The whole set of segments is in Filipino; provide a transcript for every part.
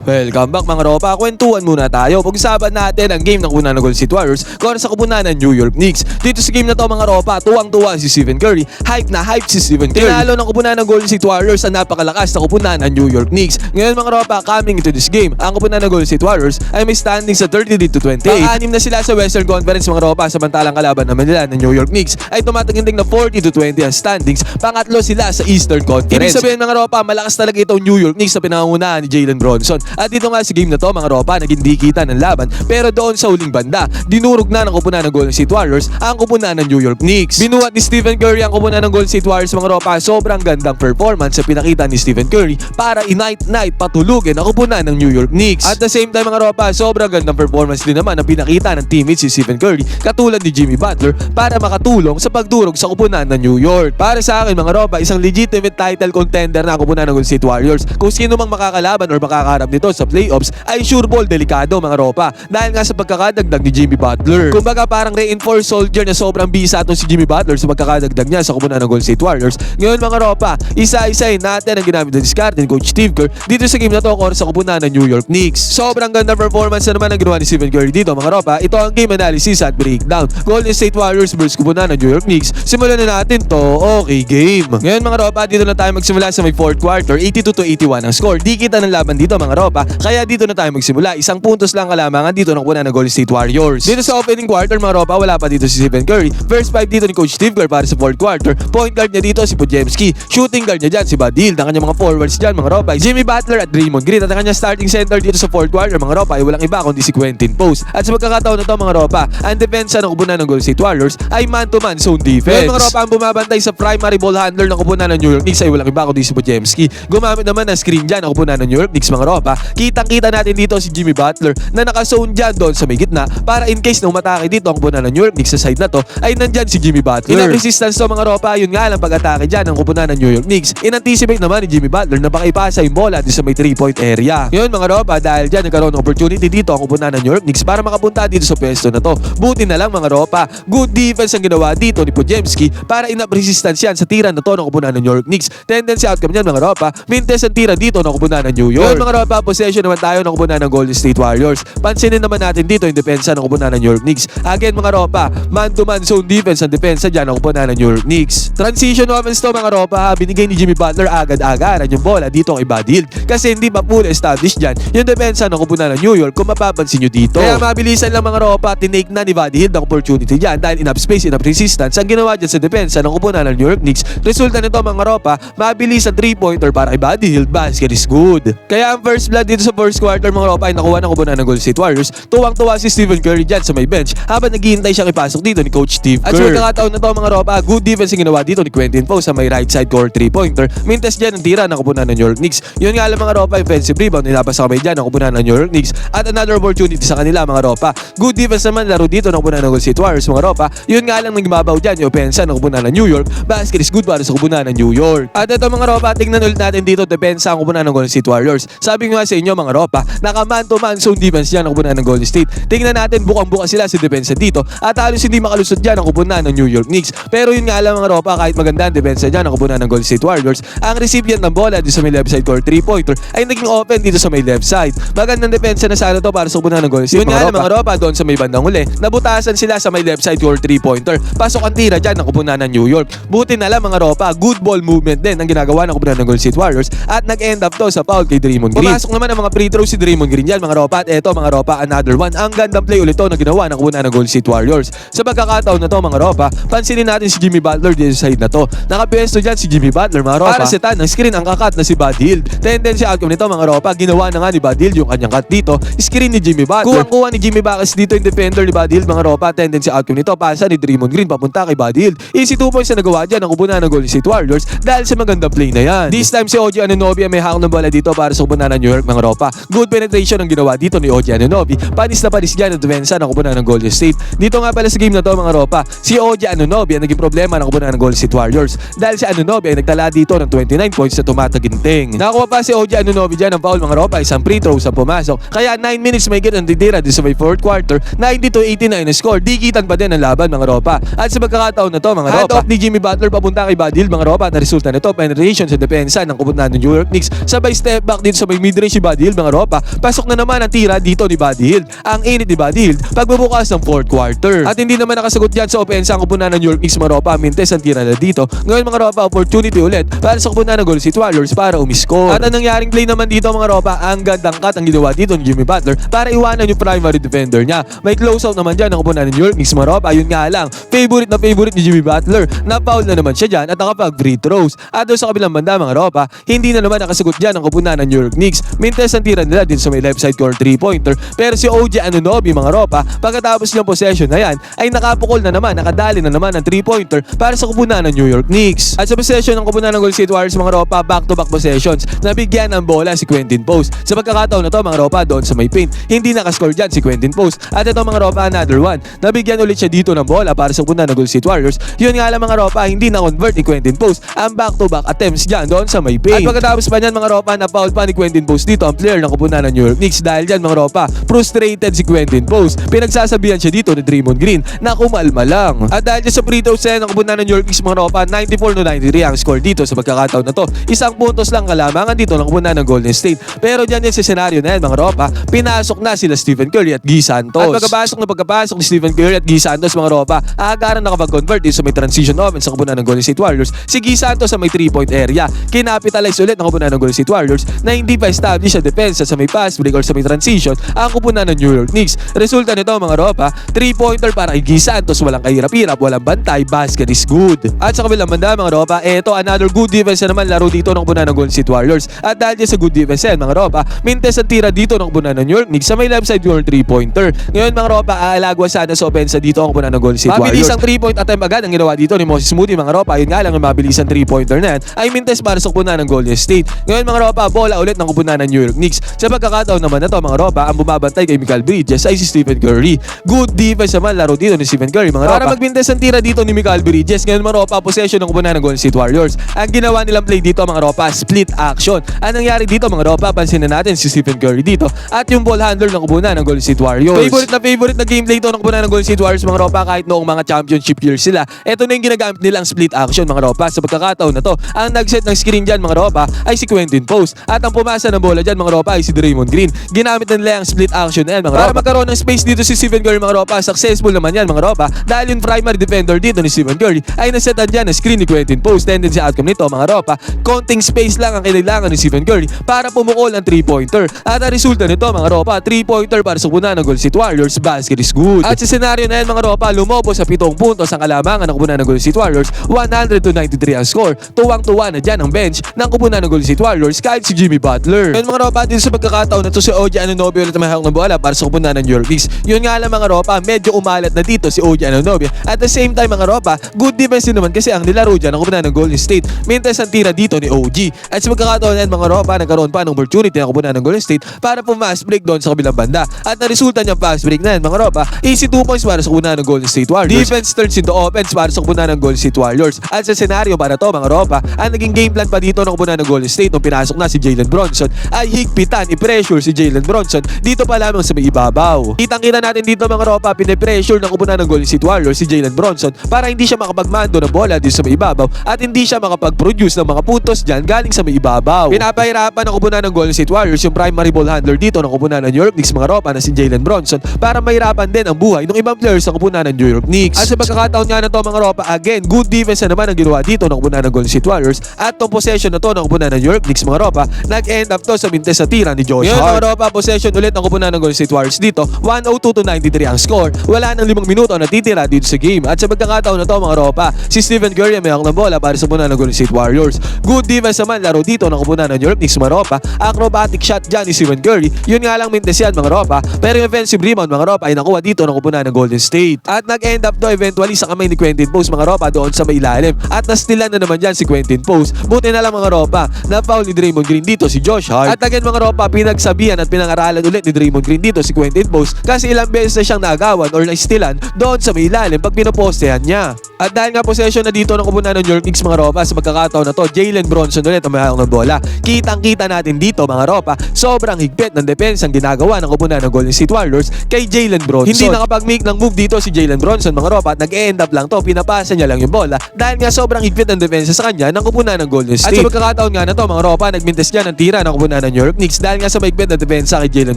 Welcome back mga ropa, kwentuhan muna tayo. Pag-usapan natin ang game ng una ng Golden State Warriors kontra sa kupunan ng New York Knicks. Dito sa game na to mga ropa, tuwang-tuwa si Stephen Curry. Hype na hype si Stephen Curry. Tinalo ng kupunan ng Golden State Warriors ang napakalakas na kupunan ng New York Knicks. Ngayon mga ropa, coming into this game, ang kupunan ng Golden State Warriors ay may standing sa 30 to 28. Pang-anim na sila sa Western Conference mga ropa, samantalang kalaban naman nila ng New York Knicks ay tumataginting na 40 to 20 ang standings. Pangatlo sila sa Eastern Conference. Ibig sabihin mga ropa, malakas talaga itong New York Knicks sa pinangungunahan ni Jalen Bronson. At dito nga sa game na to mga ropa, naging dikita ng laban. Pero doon sa huling banda, dinurog na ng kupunan ng Golden State Warriors ang kupunan ng New York Knicks. Binuhat ni Stephen Curry ang kupunan ng Golden State Warriors mga ropa. Sobrang gandang performance sa pinakita ni Stephen Curry para i-night-night patulugin ang kupunan ng New York Knicks. At the same time mga ropa, sobrang gandang performance din naman ang pinakita ng teammates si Stephen Curry katulad ni Jimmy Butler para makatulong sa pagdurog sa kupunan ng New York. Para sa akin mga ropa, isang legitimate title contender na kupunan ng Golden State Warriors. Kung sino mang makakalaban or makakaharap nito sa playoffs ay sure ball delikado mga ropa dahil nga sa pagkakadagdag ni Jimmy Butler. Kumbaga parang reinforced soldier na sobrang bisa itong si Jimmy Butler sa pagkakadagdag niya sa kupunan ng Golden State Warriors. Ngayon mga ropa, isa-isahin natin ang ginamit ng discard ni Coach Steve Kerr dito sa game na to or sa kupunan ng New York Knicks. Sobrang ganda performance na naman ang ginawa ni Stephen Curry dito mga ropa. Ito ang game analysis at breakdown. Golden State Warriors versus kupunan ng New York Knicks. Simulan na natin to. Okay game. Ngayon mga ropa, dito na tayo magsimula sa may fourth quarter. 82 to 81 ang score. Di kita ng laban dito mga ropa. Kaya dito na tayo magsimula. Isang puntos lang kalamangan dito ng kupunan ng Golden State Warriors. Dito sa opening quarter mga ropa, wala pa dito si Stephen Curry. First five dito ni Coach Steve Kerr para sa fourth quarter. Point guard niya dito si Podziemski. Shooting guard niya dyan si Hield. Ang kanyang mga forwards dyan mga ropa. Jimmy Butler at Draymond Green. At ang kanyang starting center dito sa fourth quarter mga ropa ay walang iba kundi si Quentin Post. At sa pagkakataon na to mga ropa, ang depensa ng kupunan ng Golden State Warriors ay man-to-man zone defense. Ngayon, mga ropa, ang bumabantay sa primary ball handler ng kupunan ng New York Knicks ay walang iba kundi si Podziemski. Gumamit naman ng screen dyan ang kupunan ng New York Knicks mga ropa. Kitang-kita natin dito si Jimmy Butler na naka-zone dyan doon sa may gitna para in case na umatake dito ang kupunan ng New York Knicks sa side na to ay nandyan si Jimmy Butler. Inang resistance to mga ropa, yun nga lang pag-atake dyan ng kupunan ng New York Knicks. In-anticipate naman ni Jimmy Butler na baka ipasa yung bola dito sa may 3-point area. Ngayon mga ropa, dahil dyan nagkaroon ng opportunity dito ang kupunan ng New York Knicks para makapunta dito sa pwesto na to. Buti na lang mga ropa, good defense ang ginawa dito ni Podziemski para inap resistance yan sa tira na to ng kupunan ng New York Knicks. Tendency outcome niyan mga ropa, mintes ang tira dito ng kupunan ng New York. Ngayon mga ropa, possession naman tayo ng kupunan ng Golden State Warriors. Pansinin naman natin dito yung depensa ng kupunan ng New York Knicks. Again mga ropa, man-to-man zone defense ang depensa dyan ng kupunan ng New York Knicks. Transition offense to mga ropa, binigay ni Jimmy Butler agad-agaran yung bola dito Buddy Hield. Kasi hindi pa full established dyan yung depensa ng kupunan ng New York kung mapapansin nyo dito. Kaya mabilisan lang mga ropa, tinake na ni Buddy Hield ang opportunity dyan dahil enough space, enough resistance ang ginawa dyan sa depensa ng kupunan ng New York Knicks. Resulta nito mga ropa, mabilis ang 3-pointer para kay Buddy basket is good. Kaya ang first blood dito sa first quarter mga ropa ay nakuha ng kupunan ng Golden State Warriors. Tuwang-tuwa si Stephen Curry dyan sa may bench habang naghihintay siyang ipasok dito ni Coach Steve Kerr. At sa pagkakataon na to mga ropa, good defense ang ginawa dito ni Quentin Post sa may right side court 3-pointer. Mintes dyan ang tira ng kupunan ng New York Knicks. Yun nga lang mga ropa, offensive rebound, nilabas sa kamay dyan ng kupunan ng New York Knicks. At another opportunity sa kanila mga ropa. Good defense naman laro dito ng kupunan ng Golden State Warriors mga ropa. Yun nga lang nang gimabaw dyan yung opensa ng kupunan ng New York. Basket is good para sa kupunan ng New York. At ito mga ropa, tingnan ulit natin dito depensa ang kupunan ng Golden State Warriors. Sabi nga sa inyo mga ropa, naka man to man zone defense dyan ang kupunan ng Golden State. Tingnan natin bukang-buka sila sa depensa dito at halos hindi makalusot dyan ang kupunan ng New York Knicks. Pero yun nga lang mga ropa, kahit maganda ang depensa dyan ang kupunan ng Golden State Warriors, ang recipient ng bola dito sa may left side court 3-pointer ay naging open dito sa may left side. Magandang depensa na sana to para sa kupunan ng Golden State. Yun nga lang mga ropa, doon sa may bandang uli, nabutasan sila sa may left side court 3-pointer. Pasok ang tira dyan ng kupunan ng New York. Buti na lang mga ropa, good ball movement din ang ginagawa ng kupunan ng Golden State Warriors at nag-end up to sa foul kay Draymond Green. Pumasok naman ang mga free throws si Draymond Green dyan mga ropa at eto mga ropa, another one. Ang gandang play ulit to na ginawa ng kupunan ng Golden State Warriors. Sa pagkakataon na to mga ropa, pansinin natin si Jimmy Butler dito sa side na to. Nakapwesto dyan si Jimmy Butler mga ropa. Para setan ng screen ang kakat na si Buddy Hield. Tendency outcome nito mga ropa, ginawa na nga ni Buddy Hield yung kanyang cut dito. Screen ni Jimmy Butler. Kuha-kuha ni Jimmy Bacchus dito yung defender ni Buddy Hield mga ropa. Tendency outcome nito, pasa ni Draymond Green papunta kay Buddy Hield. Easy 2 points na nagawa dyan ang kupunan ng Golden State Warriors dahil sa magandang play na yan. This time si OG Anunoby ang may hawak ng bola dito para sa kupunan ng New York mga ropa. Good penetration ang ginawa dito ni OG Anunoby. Panis na panis dyan ang depensa ng kupunan ng Golden State. Dito nga pala sa game na to mga ropa, si OG Anunoby ang naging problema ng kupunan ng Golden State Warriors dahil si Anunoby ay nagtala dito ng 29 points sa tumataginting. Nakakuha pa si OG Anunoby dyan ng foul mga ropa, isang free throw sa pumasok. Kaya 9 minutes may get ang titira dito sa may fourth quarter, 90 to 89 na score. Dikitan pa din ang laban mga ropa. At sa pagkakataon na to mga ropa, off ni Jimmy Butler papunta kay Hield mga ropa at resulta nito penetration sa depensa ng kupunan ng New York Knicks. Sabay step back dito sa may mid-range si Buddy Hield mga ropa. Pasok na naman ang tira dito ni Buddy Hield. Ang init ni Buddy Hield pagbubukas ng fourth quarter. At hindi naman nakasagot yan sa opensa ang kupunan ng New York Knicks mga ropa. Mintes ang tira na dito. Ngayon mga ropa, opportunity ulit para sa kupunan ng Golden State Warriors para umiscore. At ang nangyaring play naman dito mga ropa, ang gandang cut ang ginawa dito ni Jimmy Butler para iwanan yung primary defender niya. May close out naman dyan ang kupunan ng New York Knicks mga ropa. Yun nga lang, favorite na favorite ni Jimmy Butler. Na-foul na naman siya dyan at nakapag free throws. At doon sa kabilang banda mga ropa, hindi na naman nakasagot dyan ang kupunan ng New York Knicks. Mintes ang tira nila din sa may left side corner 3-pointer. Pero si OG Anunoby mga ropa, pagkatapos ng possession na yan, ay nakapukol na naman, nakadali na naman ng 3-pointer para sa kupunan ng New York Knicks. At sa possession ng kupunan ng Golden State Warriors mga ropa, back-to-back possessions, nabigyan ng bola si Quentin Post. Sa pagkakataon na to mga ropa, doon sa may paint, hindi nakascore dyan si Quentin Post. At ito mga ropa, another one, nabigyan ulit siya dito ng bola para sa kupunan ng Golden State Warriors. Yun nga lang mga ropa, hindi na-convert ni Quentin Post ang back-to-back attempts dyan doon sa may paint. At pagkatapos pa niyan mga ropa, na-foul pa ni Quentin Post dito ang player ng kupunan ng New York Knicks dahil dyan mga ropa, frustrated si Quentin Post. Pinagsasabihan siya dito ni Draymond Green na kumalma lang. At dahil sa free throws yan ng kupunan ng New York Knicks mga ropa, 94 no 93 ang score dito sa pagkakataon na to. Isang puntos lang kalamangan dito ng kupunan ng Golden State. Pero dyan yan sa senaryo na yan mga ropa, pinasok na sila Stephen Curry at Guy Santos. At pagkapasok na pagkapasok ni Stephen Curry at Guy Santos mga ropa, aagaran nakapag-convert din sa may transition offense sa kupunan ng Golden State Warriors. Si Guy Santos sa may 3-point area. Kinapitalize ulit ng kupunan ng Golden State Warriors na hindi pa establish sa depensa sa may pass break or sa may transition ang kupunan ng New York Knicks. Resulta nito mga ropa, 3-pointer para kay Guy Santos, walang kahirap-hirap, walang bantay, basket is good. At sa kabilang banda mga ropa, eto another good defense na naman laro dito ng kupunan ng Golden State Warriors. At dahil sa good defense yan mga ropa, mintes ang tira dito ng kupunan ng New York Knicks sa may left side yung 3-pointer. Ngayon mga ropa, aalagwa sana sa opensa dito ang kupunan ng Golden State Warriors. Mabilis ang 3-point attempt agad ang ginawa dito ni Moses Moody mga ropa. Yun nga lang ang mabilis ang 3-pointer na yan ay mintes para sa kupunan ng Golden State. Ngayon mga ropa, bola ulit ng kupunan ng New York Knicks. Sa pagkakataon naman na to mga ropa, ang bumabantay kay Michael Bridges ay si Stephen Curry. Good defense naman laro dito ni Stephen Curry mga ropa. Para magbintes ang tira dito ni Michael Bridges. Ngayon mga ropa, possession ng kupunan ng Golden State Warriors. Ang ginawa nilang play dito mga ropa, split action. Ang nangyari dito mga ropa, pansin na natin si Stephen Curry dito at yung ball handler ng kupunan ng Golden State Warriors. Favorite na favorite na gameplay ito ng kupunan ng Golden State Warriors mga ropa kahit noong mga championship years sila. Ito na yung ginagamit nilang split action mga ropa sa pagkakataon na to. Ang nag-set ng screen dyan mga ropa ay si Quentin Post at ang pumasa ng bola dyan mga ropa ay si Draymond Green. Ginamit na nila ang split action na yan mga ropa. Para magkaroon ng space dito si Stephen Curry mga ropa, successful naman yan mga ropa dahil yung primary defender dito ni Stephen Curry ay nasetan dyan ang screen ni Quentin Post. Tendency outcome nito mga ropa, konting space lang ang kailangan ni Stephen Curry para pumukol ang 3-pointer. At ang resulta nito mga ropa, 3-pointer para sa kupunan ng Golden State Warriors, basket is good. At sa senaryo na yan mga ropa, lumobo sa 7 puntos ang kalamangan ng kupunan ng Golden State Warriors, 100 to 93 ang score. Tuwang-tuwa na dyan ang bench ng kupunan ng Golden State Warriors kahit si Jimmy Butler. Ngayon mga ropa, dito sa pagkakataon na to si OG Anunoby ulit may hawak ng bola para sa kupunan ng Knicks. Yun nga lang mga ropa, medyo umalat na dito si OG Anunoby. At the same time mga ropa, good defense din naman kasi ang nilaro dyan ng kupunan ng Golden State. Mintes ang tira dito ni OG. At sa pagkakataon na yan mga ropa, nagkaroon pa ng opportunity ng kupunan ng Golden State para pumas break doon sa kabilang banda. At na resulta niyang fast break na yan mga ropa, easy 2 points para sa kupunan ng Golden State Warriors. Defense turns into offense para sa kupunan ng Golden State Warriors. At sa senaryo para to mga ropa, ang naging game plan pa dito ng kupunan ng Golden State nung pinasok na si Jalen Bronson ay higpitan, i-pressure si Jalen Bronson dito pa lamang sa may ibabaw. Kitang-kita natin dito mga ropa, pinipressure ng kupunan ng Golden State Warriors si Jalen Bronson para hindi siya makapagmando ng bola dito sa may ibabaw at hindi siya makapag-produce ng mga puntos dyan galing sa may ibabaw. Pinapahirapan ng kupunan ng Golden State Warriors yung primary ball handler dito ng kupunan ng New York Knicks mga ropa na si Jalen Bronson para mahirapan din ang buhay ng ibang players ng kupunan ng New York Knicks. At sa pagkakataon nga na to mga ropa, again, good defense na naman ang ginawa dito ng kupunan ng Golden State Warriors at tong possession na to ng kupunan ng New York Knicks mga ropa, nag-end up to sa mintes sa tira ni Josh Hart. mga ropa, possession ulit ng kupunan ng Golden State Warriors dito, 102 to 93 ang score. Wala nang limang minuto na natitira dito sa game. At sa pagkakataon na to mga ropa, si Stephen Curry ang may hawak ng bola para sa kupunan ng Golden State Warriors. Good defense naman laro dito ng kupunan ng New York Knicks mga ropa. Acrobatic shot dyan ni Stephen Curry. Yun nga lang mintes yan mga ropa. Pero yung offensive rebound mga ropa ay nakuha dito ng kupunan ng Golden State. At nag-end up to eventually sa kamay ni Quentin Post mga ropa doon sa may ilalim. At nastilan na naman dyan si Quentin Post. Buti na lang mga ropa na foul ni Draymond Green dito si Josh Hart. At again mga ropa pinagsabihan at pinangaralan ulit ni Draymond Green dito si Quentin Post kasi ilang beses na siyang nagawan or naistilan doon sa may ilalim pag pinopostehan niya. At dahil nga possession na dito ng kupunan ng New York Knicks mga ropa sa pagkakataon na to, Jalen Bronson ulit ang mayroong ng bola. Kitang-kita natin dito mga ropa, sobrang higpit ng depensa ang ginagawa ng kupunan ng Golden State Warriors kay Jalen Bronson. Hindi nakapag-make ng move dito si Jalen Bronson mga ropa at nag-end up lang to, pinapasa niya lang yung bola dahil nga sobrang higpit ng depensa sa kanya ng kupunan ng Golden State. At sa pagkakataon nga na to mga ropa, nagmintes niya ng tira ng kupunan kupunan ng New York Knicks dahil nga sa maigpit na depensa kay Jalen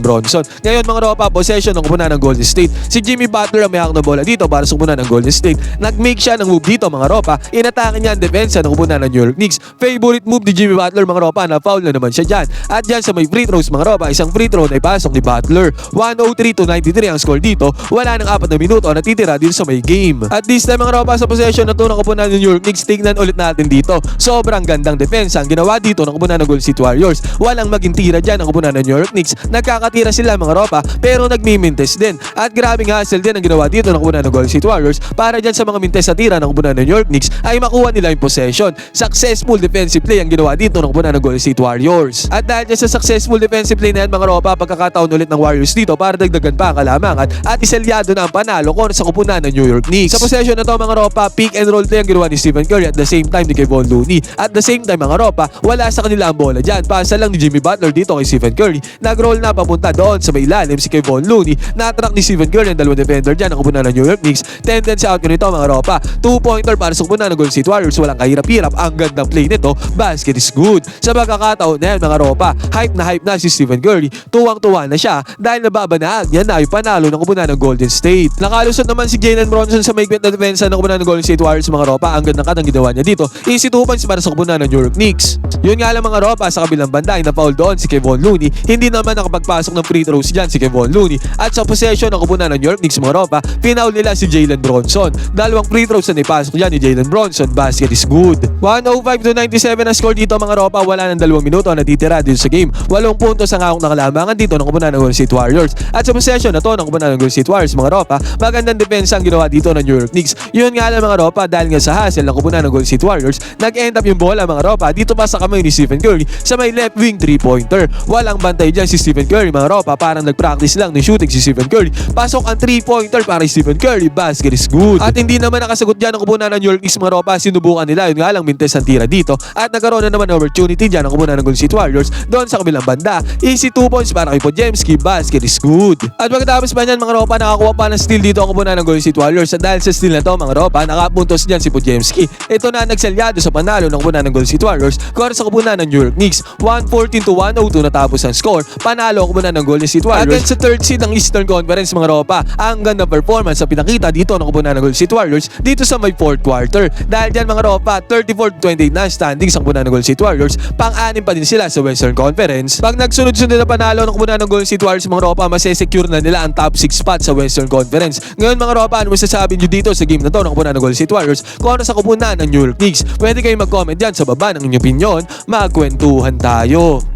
Bronson. Ngayon mga ropa, possession ng kupunan ng Golden State. Si Jimmy Butler ang may hawak na bola dito para sa kupunan ng Golden State. Nag-make siya ng move dito mga ropa. Inatake niya ang depensa ng kupunan ng New York Knicks. Favorite move ni Jimmy Butler mga ropa na foul na naman siya dyan. At dyan sa may free throws mga ropa, isang free throw na ipasok ni Butler. 103 to 93 ang score dito. Wala nang apat na minuto na natitira dito sa may game. At this time mga ropa sa possession na to ng kupunan ng New York Knicks, tignan ulit natin dito. Sobrang gandang depensa ang ginawa dito ng kupunan ng Golden State Warriors. Walang maging tira dyan ang kupunan ng New York Knicks. Nagkakatira sila mga ropa pero nagmimintes din. At grabing hustle din ang ginawa dito ng kupunan ng Golden State Warriors para dyan sa mga mintes sa tira ng kupunan ng New York Knicks ay makuha nila yung possession. Successful defensive play ang ginawa dito ng kupunan ng Golden State Warriors. At dahil sa successful defensive play na yan mga ropa, pagkakataon ulit ng Warriors dito para dagdagan pa ang kalamangan at iselyado na ang panalo kontra sa kupunan ng New York Knicks. Sa possession na to mga ropa, pick and roll play ang ginawa ni Stephen Curry at the same time ni Kevon Looney. At the same time mga ropa, wala sa kanila ang bola dyan. Pasa lang ni Jimmy Butler dito kay Stephen Curry. Nag-roll na papunta doon sa may ilalim si Kevon Looney. Na-track ni Stephen Curry ang dalawang defender dyan ang kupunan ng New York Knicks. Tendency out ko nito mga ropa. Two-pointer para sa kupunan ng Golden State Warriors. Walang kahirap-hirap. Ang gandang play nito. Basket is good. Sa pagkakataon na yan mga ropa, hype na hype na si Stephen Curry. Tuwang-tuwa na siya dahil nababanaan niya na yung panalo ng kupunan ng Golden State. Nakalusot naman si Jalen Bronson sa maigpit na depensa ng kupunan ng Golden State Warriors mga ropa. Ang gandang katang ginawa niya dito. Easy two points para sa kupunan ng New York Knicks. Yun nga lang mga ropa sa kabilang banda ay na-foul doon si Kevon Looney. Hindi naman nakapagpasok ng free throws dyan si Kevon Looney. At sa possession ng kupunan ng New York Knicks mga ropa, pinaul nila si Jalen Bronson. Dalawang free throws na ipasok dyan ni Jalen Bronson. Basket is good. 105 to 97 ang score dito mga ropa. Wala ng dalawang minuto na natitira dito sa game. Walong puntos ang hawak ng dito ng kupunan ng Golden State Warriors. At sa possession na to ng kupunan ng Golden State Warriors mga ropa, magandang depensa ang ginawa dito ng New York Knicks. Yun nga lang mga ropa dahil nga sa hustle ng kupunan ng Golden State Warriors, nag-end up yung bola mga ropa dito pa sa kamay ni Stephen Curry sa may left wing 3-pointer. Walang bantay dyan si Stephen Curry mga ropa parang nag-practice lang ng shooting si Stephen Curry. Pasok ang 3-pointer para kay Stephen Curry. Basket is good. At hindi naman nakasagot dyan ang kupunan ng New York Knicks mga ropa. Sinubukan nila yun nga lang mintes ang tira dito. At nagkaroon na naman opportunity dyan ang kupunan ng Golden State Warriors doon sa kabilang banda. Easy 2 points para kay Podziemski. Basket is good. At pagkatapos pa niyan mga ropa nakakuha pa ng steal dito ang kupunan ng Golden State Warriors. At dahil sa steal na to mga ropa nakapuntos dyan si Podziemski. Ito na ang nagselyado sa panalo ng kupunan ng Golden State Warriors kontra sa kupunan ng New York Knicks. 114 to 102 natapos ang score. Panalo ang kupunan ng Golden State Warriors. Against sa third seed ng Eastern Conference mga ropa. Ang ganda performance sa pinakita dito ng kupunan ng Golden State Warriors dito sa may fourth quarter. Dahil dyan mga ropa, 34 to 28 na standings ang kupunan ng Golden State Warriors. Pang-anim pa din sila sa Western Conference. Pag nagsunod-sunod na panalo ng kupunan ng Golden State Warriors mga ropa, masesecure na nila ang top 6 spot sa Western Conference. Ngayon mga ropa, ano masasabi nyo dito sa game na to ng kupunan ng Golden State Warriors kung ano sa kupunan ng New York Knicks? Pwede kayong mag-comment dyan sa baba ng inyong opinion. Magkwentuhan tayo.